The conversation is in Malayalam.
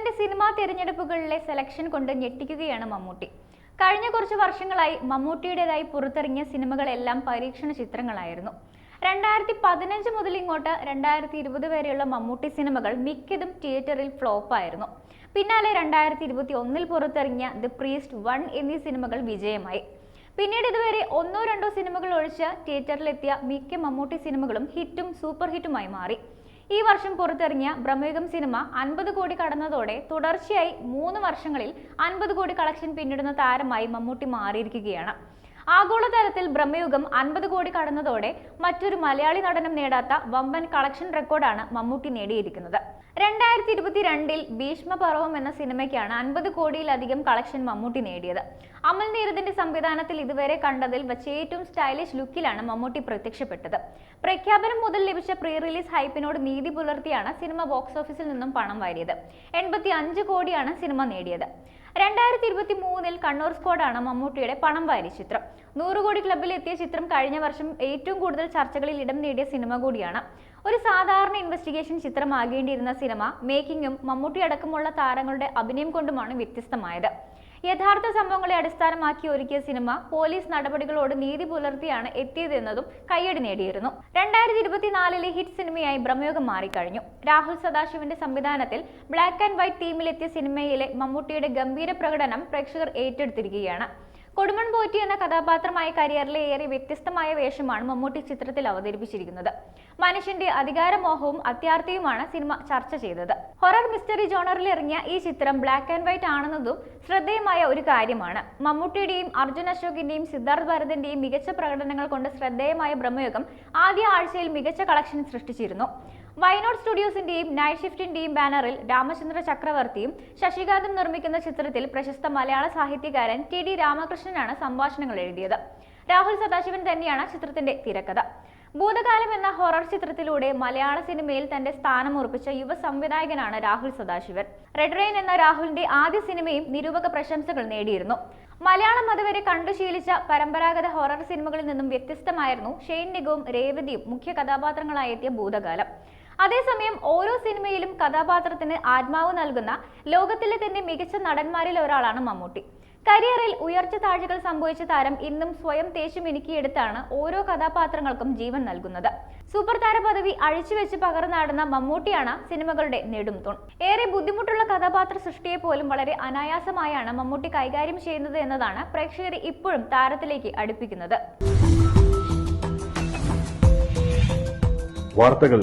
തന്റെ സിനിമാ തിരഞ്ഞെടുപ്പുകളിലെ സെലക്ഷൻ കൊണ്ട് ഞെട്ടിക്കുകയാണ് മമ്മൂട്ടി. കഴിഞ്ഞ കുറച്ച് വർഷങ്ങളായി മമ്മൂട്ടിയുടേതായി പുറത്തിറങ്ങിയ സിനിമകളെല്ലാം പരീക്ഷണ ചിത്രങ്ങളായിരുന്നു. രണ്ടായിരത്തി പതിനഞ്ച് മുതൽ ഇങ്ങോട്ട് രണ്ടായിരത്തി ഇരുപത് വരെയുള്ള മമ്മൂട്ടി സിനിമകൾ മിക്കതും തിയേറ്ററിൽ ഫ്ലോപ്പായിരുന്നു പിന്നാലെ രണ്ടായിരത്തി ഇരുപത്തി ഒന്നിൽ പുറത്തിറങ്ങിയ ദി പ്രീസ്റ്റ് വൺ എന്നീ സിനിമകൾ വിജയമായി. പിന്നീട് ഇതുവരെ ഒന്നോ രണ്ടോ സിനിമകൾ ഒഴിച്ച് തിയേറ്ററിലെത്തിയ മിക്ക മമ്മൂട്ടി സിനിമകളും ഹിറ്റും സൂപ്പർ ഹിറ്റുമായി മാറി. ഈ വർഷം പുറത്തിറങ്ങിയ ബ്രഹ്മയുഗം സിനിമ അൻപത് കോടി കടന്നതോടെ തുടർച്ചയായി മൂന്ന് വർഷങ്ങളിൽ അൻപത് കോടി കളക്ഷൻ പിന്നിടുന്ന താരമായി മമ്മൂട്ടി മാറിയിരിക്കുകയാണ്. ആഗോളതലത്തിൽ ബ്രഹ്മയുഗം അൻപത് കോടി കടന്നതോടെ മറ്റൊരു മലയാളി നടനം നേടാത്ത വമ്പൻ കളക്ഷൻ റെക്കോർഡാണ് മമ്മൂട്ടി നേടിയിരിക്കുന്നത്. രണ്ടായിരത്തി ഇരുപത്തിരണ്ടിൽ ഭീഷ്മപർവം എന്ന സിനിമയ്ക്കാണ് അൻപത് കോടിയിലധികം കളക്ഷൻ മമ്മൂട്ടി നേടിയത്. അമൽ നീരദിന്റെ സംവിധാനത്തിൽ ഇതുവരെ കണ്ടതിൽ വെച്ച് ഏറ്റവും സ്റ്റൈലിഷ് ലുക്കിലാണ് മമ്മൂട്ടി പ്രത്യക്ഷപ്പെട്ടത്. പ്രഖ്യാപനം മുതൽ ലഭിച്ച പ്രീ റിലീസ് ഹൈപ്പിനോട് നീതി പുലർത്തിയാണ് സിനിമ ബോക്സ് ഓഫീസിൽ നിന്നും പണം വാരിയത്. എൺപത്തി അഞ്ച് കോടിയാണ് സിനിമ നേടിയത്. രണ്ടായിരത്തി ഇരുപത്തി മൂന്നിൽ കണ്ണൂർ സ്ക്വാഡാണ് മമ്മൂട്ടിയുടെ പണം വാരി ചിത്രം. നൂറ് കോടി ക്ലബിൽ എത്തിയ ചിത്രം കഴിഞ്ഞ വർഷം ഏറ്റവും കൂടുതൽ ചർച്ചകളിൽ ഇടം നേടിയ സിനിമ കൂടിയാണ്. ഒരു സാധാരണ ഇൻവെസ്റ്റിഗേഷൻ ചിത്രമാകേണ്ടിയിരുന്ന സിനിമ മേക്കിങ്ങും മമ്മൂട്ടി അടക്കമുള്ള താരങ്ങളുടെ അഭിനയം കൊണ്ടുമാണ് വ്യത്യസ്തമായത്. യഥാർത്ഥ സംഭവങ്ങളെ അടിസ്ഥാനമാക്കി ഒരുക്കിയ സിനിമ പോലീസ് നടപടികളോട് നീതി പുലർത്തിയാണ് എത്തിയതെന്നതും കയ്യടി നേടിയിരുന്നു. രണ്ടായിരത്തി ഇരുപത്തിനാലിലെ ഹിറ്റ് സിനിമയായി ബ്രഹ്മയോഗം മാറിക്കഴിഞ്ഞു. രാഹുൽ സദാശിവന്റെ സംവിധാനത്തിൽ ബ്ലാക്ക് ആൻഡ് വൈറ്റ് തീമിലെത്തിയ സിനിമയിലെ മമ്മൂട്ടിയുടെ ഗംഭീര പ്രകടനം പ്രേക്ഷകർ ഏറ്റെടുത്തിരിക്കുകയാണ്. കൊടുമൺ പോറ്റി എന്ന കഥാപാത്രമായ കരിയറിലെ ഏറെ വ്യത്യസ്തമായ വേഷമാണ് മമ്മൂട്ടി ചിത്രത്തിൽ അവതരിപ്പിച്ചിരിക്കുന്നത്. മനുഷ്യന്റെ അധികാരമോഹവും അത്യാർത്ഥിയുമാണ് സിനിമ ചർച്ച ചെയ്തത്. ഹൊറർ മിസ്റ്ററി ജോണറിൽ ഇറങ്ങിയ ഈ ചിത്രം ബ്ലാക്ക് ആൻഡ് വൈറ്റ് ആണെന്നതും ശ്രദ്ധേയമായ ഒരു കാര്യമാണ്. മമ്മൂട്ടിയുടെയും അർജുൻ അശോകിന്റെയും സിദ്ധാർത്ഥ് ഭരതന്റെയും മികച്ച പ്രകടനങ്ങൾ കൊണ്ട് ശ്രദ്ധേയമായ ബ്രഹ്മയോഗം ആദ്യ ആഴ്ചയിൽ മികച്ച കളക്ഷൻ സൃഷ്ടിച്ചിരുന്നു. വയനാട് സ്റ്റുഡിയോസിന്റെയും നൈറ്റ് ഷിഫ്റ്റിന്റെയും ബാനറിൽ രാമചന്ദ്ര ചക്രവർത്തിയും ശശികാന്തും നിർമ്മിക്കുന്ന ചിത്രത്തിൽ പ്രശസ്ത മലയാള സാഹിത്യകാരൻ ടി ഡി രാമകൃഷ്ണനാണ് സംഭാഷണങ്ങൾ എഴുതിയത്. രാഹുൽ സദാശിവൻ തന്നെയാണ് ചിത്രത്തിന്റെ തിരക്കഥ. ഭൂതകാലം എന്ന ഹൊറർ ചിത്രത്തിലൂടെ മലയാള സിനിമയിൽ തന്റെ സ്ഥാനം ഉറപ്പിച്ച യുവ സംവിധായകനാണ് രാഹുൽ സദാശിവൻ. റെഡ് റെയിൻ എന്ന രാഹുലിന്റെ ആദ്യ സിനിമയും നിരൂപക പ്രശംസകൾ നേടിയിരുന്നു. മലയാളം അതുവരെ കണ്ടുശീലിച്ച പരമ്പരാഗത ഹൊറർ സിനിമകളിൽ നിന്നും വ്യത്യസ്തമായിരുന്നു ഷെയ്ൻ നിഗവും രേവതിയും മുഖ്യ കഥാപാത്രങ്ങളായെത്തിയ ഭൂതകാലം. അതേസമയം ഓരോ സിനിമയിലും കഥാപാത്രത്തിന് ആത്മാവ് നൽകുന്ന ലോകത്തിലെ തന്നെ മികച്ച നടന്മാരിൽ ഒരാളാണ് മമ്മൂട്ടി. കരിയറിൽ ഉയർച്ച താഴ്ചകൾ സംഭവിച്ച താരം ഇന്നും സ്വയം തേച്ചു മിനുക്കിയെടുത്താണ് ഓരോ കഥാപാത്രങ്ങൾക്കും ജീവൻ നൽകുന്നത്. സൂപ്പർ താര പദവി അഴിച്ചുവെച്ച് പകർന്നാടുന്ന മമ്മൂട്ടിയാണ് സിനിമകളുടെ നെടും തൂൺ. ഏറെ ബുദ്ധിമുട്ടുള്ള കഥാപാത്ര സൃഷ്ടിയെ പോലും വളരെ അനായാസമായാണ് മമ്മൂട്ടി കൈകാര്യം ചെയ്യുന്നത് എന്നതാണ് പ്രേക്ഷകരെ ഇപ്പോഴും താരത്തിലേക്ക് അടുപ്പിക്കുന്നത്. വാർത്തകൾ